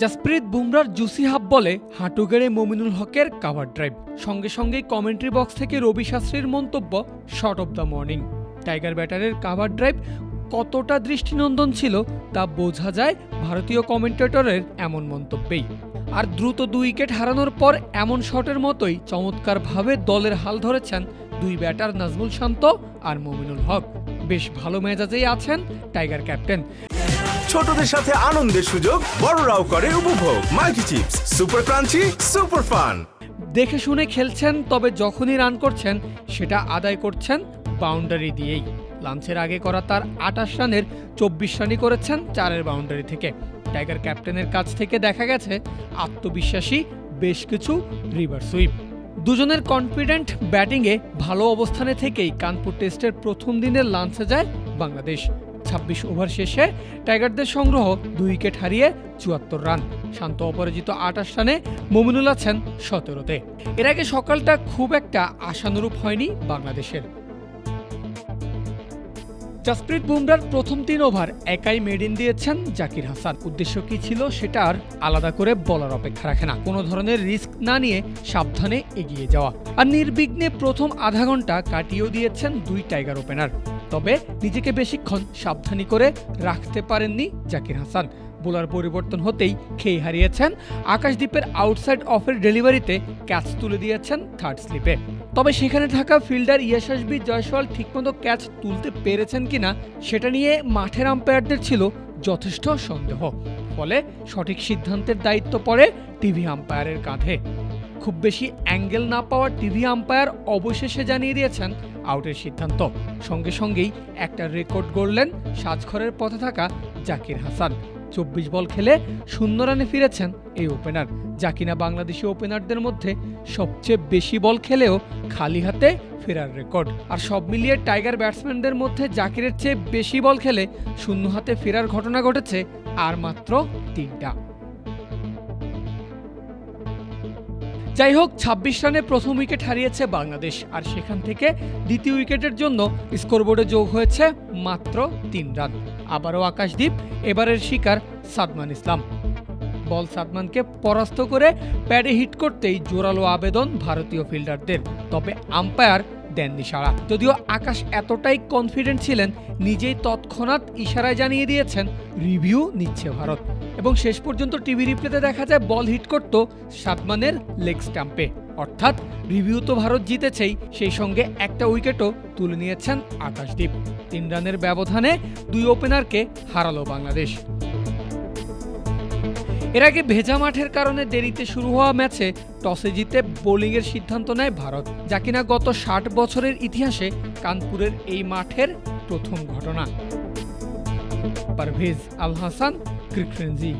Jasprit বুমরার juicy hub বলে হাঁটু গেড়ে মমিনুল হকের কাভার ড্রাইভ। সঙ্গে সঙ্গেই কমেন্ট্রি বক্স থেকে রবি শাস্ত্রীর মন্তব্য short of the morning. Tiger ব্যাটারের কাভার ড্রাইভ কতটা দৃষ্টিনন্দন ছিল তা বোঝা যায় ভারতীয় কমেন্টেটরের এমন মন্তব্যেই। আর দ্রুত দুই উইকেট হারানোর পর এমন শটের মতোই চমৎকারভাবে দলের হাল ধরেছেন দুই ব্যাটার নাজমুল শান্ত আর মমিনুল হক। বেশ ভালো মেজাজেই আছেন টাইগার ক্যাপ্টেন। ছোটদের সাথে আনন্দের সুযোগ বড়রাও করে উপভোগ। Multi chips, super crunchy, super fun. দেখে শুনে খেলছেন, তবে যখনই রান করছেন, সেটা আদায় করছেন বাউন্ডারি দিয়েই। লাঞ্চের আগে করা তার আটাশ রানের চব্বিশ রানই করেছেন চারের বাউন্ডারি থেকে। টাইগার ক্যাপ্টেনের কাছ থেকে দেখা গেছে, আত্মবিশ্বাসী বেশ কিছু রিভার সুইপ। দুজনের কনফিডেন্ট ব্যাটিংয়ে ভালো অবস্থানে থেকেই কানপুর টেস্টের প্রথম দিনের লাঞ্চে যায় বাংলাদেশ। ছাব্বিশ ওভার শেষে টাইগারদের সংগ্রহ দুই উইকেট হারিয়ে চুয়াত্তর রান। শান্ত অপরাজিত আটাশ রানে মমিনুল আছেন সতেরোতে। এর আগে সকালটা খুব একটা আশানুরূপ হয়নি বাংলাদেশের। জাসপ্রীত বুমরার প্রথম তিন ওভার একাই মেডিন দিয়েছেন জাকির হাসান। উদ্দেশ্য কি ছিল সেটা আর আলাদা করে বলার অপেক্ষা রাখে না। কোনো ধরনের রিস্ক না নিয়ে সাবধানে এগিয়ে যাওয়া। আর নির্বিঘ্নে প্রথম আধা ঘণ্টা কাটিয়েও দিয়েছেন দুই টাইগার ওপেনার। তবে নিজেকে বেশিক্ষণ সাবধানী করে রাখতে পারেননি জাকির হাসান। বোলার পরিবর্তন হতেই খেয়ে হারিয়েছেন। আকাশদ্বীপের আউটসাইড অফের ডেলিভারিতে ক্যাচ তুলে দিয়েছেন থার্ড স্লিপে। তবে সেখানে থাকা ফিল্ডার ইয়াশাসবি জয়সওয়াল ঠিকমতো ক্যাচ তুলতে পেরেছেন কিনা সেটা নিয়ে মাঠের আম্পায়ারদের ছিল যথেষ্ট সন্দেহ। ফলে সঠিক সিদ্ধান্তের দায়িত্ব পড়ে টিভি আম্পায়ারের কাঁধে। খুব বেশি অ্যাঙ্গেল না পাওয়া টিভি আম্পায়ার অবশেষে জানিয়ে দিয়েছেন আউটের সিদ্ধান্ত। সঙ্গে সঙ্গেই একটা রেকর্ড গড়লেন সাজঘরের পথে থাকা জাকির হাসান। চব্বিশ বল খেলে শূন্য রানে ফিরেছেন এই ওপেনার যা কিনা বাংলাদেশি ওপেনারদের মধ্যে সবচেয়ে বেশি বল খেলেও খালি হাতে ফেরার রেকর্ড। আর সব মিলিয়ে টাইগার ব্যাটসম্যানদের মধ্যে জাকিরের চেয়ে বেশি বল খেলে শূন্য হাতে ফেরার ঘটনা ঘটেছে আর মাত্র তিনটা। যাই হোক ছাব্বিশ রানে প্রথম উইকেট হারিয়েছে বাংলাদেশ, আর সেখান থেকে দ্বিতীয় উইকেটের জন্য স্কোরবোর্ডে যোগ হয়েছে মাত্র তিন রান। আবারও আকাশদ্বীপ এবারের শিকার সাদমান ইসলাম। বল সাদমানকে পরাস্ত করে প্যাডে হিট করতেই জোরালো আবেদন ভারতীয় ফিল্ডারদের। তবে আম্পায়ার দেননি সাড়া যদিও আকাশ এতটাই কনফিডেন্ট ছিলেন, নিজেই তৎক্ষণাৎ ইশারায় জানিয়ে দিয়েছেন, রিভিউ নিচ্ছে ভারত। এবং শেষ পর্যন্ত টিভি রিপ্লেতে দেখা যায়, বল হিট করত সাদমানের লেগ স্ট্যাম্পে অর্থাৎ রিভিউ তো ভারত জিতেছেই, সেই সঙ্গে একটা উইকেটও তুলে নিয়েছেন আকাশদ্বীপ তিন রানের ব্যবধানে দুই ওপেনারকে হারালো বাংলাদেশ। এর আগে ভেজা মাঠের কারণে দেরিতে শুরু হওয়া ম্যাচে টসে জিতে বোলিংয়ের সিদ্ধান্ত নেয় ভারত, যা কিনা গত ষাট বছরের ইতিহাসে কানপুরের এই মাঠের প্রথম ঘটনা। পারভেজ আল হাসান ক্রিকফ্রেঞ্জি